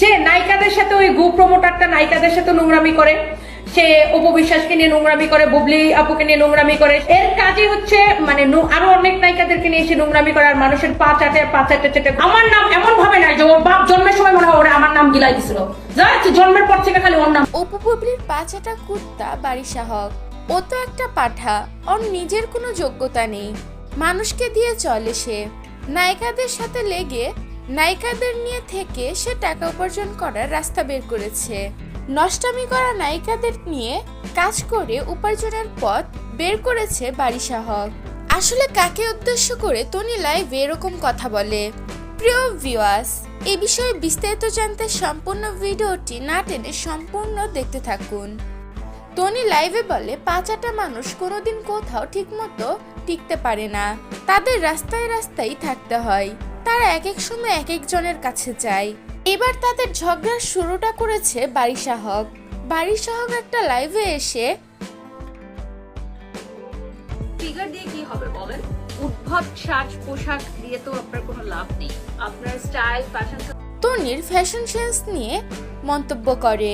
সে নায়িকাদের সাথে ওই গু প্রমোটারটা নায়িকাদের সাথে নোংরামি করে। সে উপবিশ্বাসকে নিয়ে নোংরামি করে, বুবলি আপুকে নিয়ে নোংরামি করে। এর কাজই হচ্ছে মানে আরও অনেক নায়িকাদেরকে নিয়ে এসে নোংরামি করে, আর মানুষের পা চাটে পা চাটে চাটে। আমার নাম এমন ভাবে নাই যে ওর বাপ জন্মের সময় মনে হয় ওরা আমার নাম গিলাই দিছিল। জাস্ট জন্মের পর থেকে খালি ওর নাম। অপু বুবলির পাঁচাটা কুত্তা বাড়ি সাহক। ও তো একটা পাঠা, ওর নিজের কোনো যোগ্যতা নেই। মানুষকে দিয়ে চলে সে। নায়িকাদের সাথে লেগে নায়িকাদের নিয়ে থেকে সে টাকা উপার্জন করার রাস্তা বের করেছে। নষ্টামি করা নায়িকাদের নিয়ে কাজ করে উপার্জনের পথ বের করেছে বাড়ি সাহক আসলে কাকে উদ্দেশ্য করে তনি লাইভ এরকম কথা বলে? প্রিয় ভিউয়ার্স এই বিষয়ে বিস্তারিত জানতে সম্পূর্ণ ভিডিওটি না টেনে সম্পূর্ণ দেখতে থাকুন। টনি লাইভে বলে, পাঁচাটা মানুষ কোনোদিন কোথাও ঠিকমতো টিকতে পারে না। তাদের রাস্তায় রাস্তায় থাকতে হয়। তারা এক এক সময় এক একজনের কাছে যায়। এবার তাদের ঝগড়ার শুরুটা করেছে বারিশা হক। বারিশা হক একটা লাইভে এসে ফিগার দিয়ে কি হবে বলেন? উদ্ভট সাজ পোশাক দিয়ে তো আপনার কোনো লাভ নেই। আপনার স্টাইল ফ্যাশন টনির ফ্যাশন সেন্স নিয়ে মন্তব্য করে।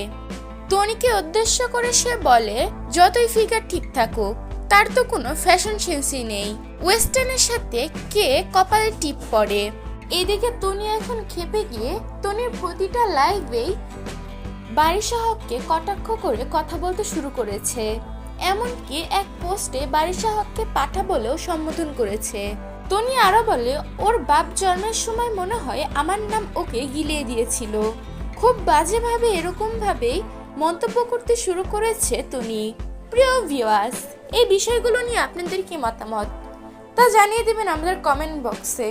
টনিকে উদ্দেশ্য করে সে বলে যতই ফিগার ঠিক থাকুক তার তো কোনো ফ্যাশন সেন্সই নেই। ওয়েস্টার্নের সাথে কে কপালে টিপ পড়ে? এদিকে টনি এখন খেপে গিয়ে টনির প্রতিটা লাইভেই বারিশা হককে কটাক্ষ করে কথা বলতে শুরু করেছে। এমনকি এক পোস্টে বারিশা হককে পাঠা বলেও সম্বোধন করেছে। টনি আরও বলে, ওর বাপ জন্মের সময় মনে হয় আমার নাম ওকে গিলিয়ে দিয়েছিল। খুব বাজেভাবে এরকম ভাবেই মন্তব্য করতে শুরু করেছে টনি প্রিয় ভিউয়ার্স এই বিষয়গুলো নিয়ে আপনাদের কি মতামত? তা জানিয়ে দেবেন আমাদের কমেন্ট বক্সে